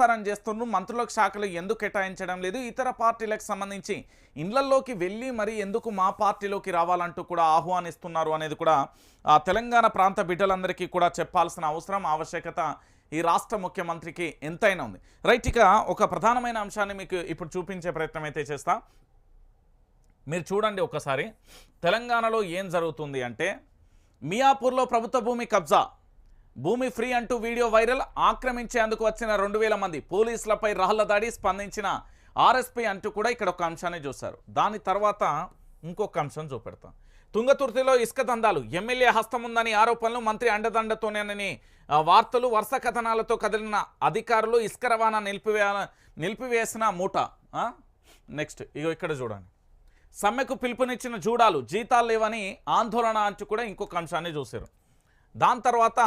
తాత్సారం చేస్తున్నారు మంత్రులకు శాఖలు ఎందుకు కేటాయించడం లేదు? ఇతర పార్టీలకు సంబంధించి ఇండ్లల్లోకి వెళ్ళి మరి ఎందుకు మా పార్టీలోకి రావాలంటూ కూడా ఆహ్వానిస్తున్నారు అనేది కూడా ఆ తెలంగాణ ప్రాంత బిడ్డలందరికీ కూడా చెప్పాల్సిన అవసరం ఆవశ్యకత ఈ రాష్ట్ర ముఖ్యమంత్రికి ఎంతైనా ఉంది. రైట్ ఇక ఒక ప్రధానమైన అంశాన్ని మీకు ఇప్పుడు చూపించే ప్రయత్నం అయితే చేస్తా. మీరు చూడండి ఒకసారి. తెలంగాణలో ఏం జరుగుతుంది అంటే మియాపూర్లో ప్రభుత్వ భూమి కబ్జా భూమి ఫ్రీ అంటూ వీడియో వైరల్ ఆక్రమించేందుకు వచ్చిన రెండు వేల మంది పోలీసులపై రాళ్ళ దాడి స్పందించిన ఆర్ఎస్పీ అంటూ కూడా ఇక్కడ ఒక అంశాన్ని చూశారు. దాని తర్వాత ఇంకొక అంశం చూపెడతాం. తుంగతుర్తిలో ఇసుక దందాలు. ఎమ్మెల్యే హస్తం ఉందని ఆరోపణలు మంత్రి అండదండతోనేనని వార్తలు వరుస కథనాలతో కదిలిన అధికారులు ఇసుక రవాణా నిలిపివే నిలిపివేసిన మూట. నెక్స్ట్ ఇగో ఇక్కడ చూడండి. సమ్మెకు పిలుపునిచ్చిన జూడాలు జీతాలు లేవని ఆందోళన అంటూ కూడా ఇంకొక అంశాన్ని చూశారు. దాని తర్వాత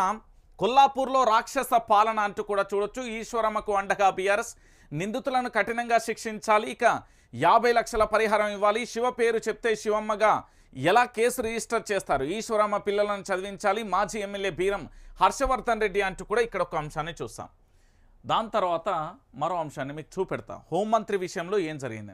కొల్లాపూర్లో రాక్షస పాలన అంటూ కూడా చూడొచ్చు. ఈశ్వరమ్మకు అండగా బీఆర్ఎస్. నిందితులను కఠినంగా శిక్షించాలి. ఇక యాభై లక్షల పరిహారం ఇవ్వాలి. శివ పేరు చెప్తే శివమ్మగా ఎలా కేసు రిజిస్టర్ చేస్తారు? ఈశ్వరమ్మ పిల్లలను చదివించాలి. మాజీ ఎమ్మెల్యే బీరం హర్షవర్ధన్ రెడ్డి అంటూ కూడా ఇక్కడ ఒక అంశాన్ని చూస్తాం. దాని తర్వాత మరో అంశాన్ని మీకు చూపెడతాం. హోంమంత్రి విషయంలో ఏం జరిగింది?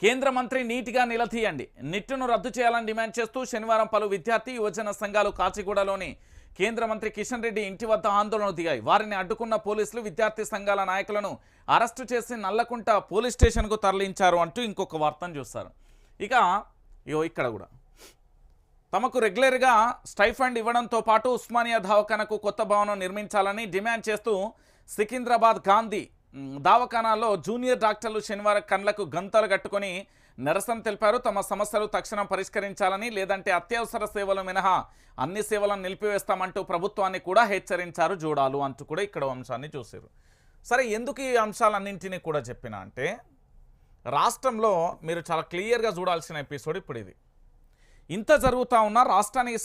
కేంద్ర మంత్రి నీటిగా నిలదీయండి. నిట్టును రద్దు చేయాలని డిమాండ్ చేస్తూ శనివారం పలు విద్యార్థి యువజన సంఘాలు కాచిగూడలోని కేంద్ర మంత్రి కిషన్ రెడ్డి ఇంటి వద్ద ఆందోళన దిగాయి. వారిని అడ్డుకున్న పోలీసులు విద్యార్థి సంఘాల నాయకులను అరెస్టు చేసి నల్లకుంట పోలీస్ స్టేషన్కు తరలించారు అంటూ ఇంకొక వార్తను చూస్తారు. ఇక ఇయో ఇక్కడ కూడా. తమకు రెగ్యులర్గా స్టైఫండ్ ఇవ్వడంతో పాటు ఉస్మానియా దవాఖానకు కొత్త భవనం నిర్మించాలని డిమాండ్ చేస్తూ సికింద్రాబాద్ గాంధీ మ్, జూనియర్ డాక్టర్లు శనివారం కండ్లకు గంతలు కట్టుకొని నిరసన తెలిపారు. తమ సమస్యలు తక్షణం పరిష్కరించాలని లేదంటే అత్యవసర సేవలు మినహా అన్ని సేవలను నిలిపివేస్తామంటూ ప్రభుత్వాన్ని కూడా హెచ్చరించారు జూడాలు అంటూ కూడా ఇక్కడ అంశాన్ని చూశారు. సరే ఎందుకు ఈ అంశాలన్నింటినీ కూడా చెప్పిన అంటే రాష్ట్రంలో మీరు చాలా క్లియర్గా చూడాల్సిన ఎపిసోడ్ ఇప్పుడు ఇది ఇంత జరుగుతూ ఉన్న రాష్ట్రానికి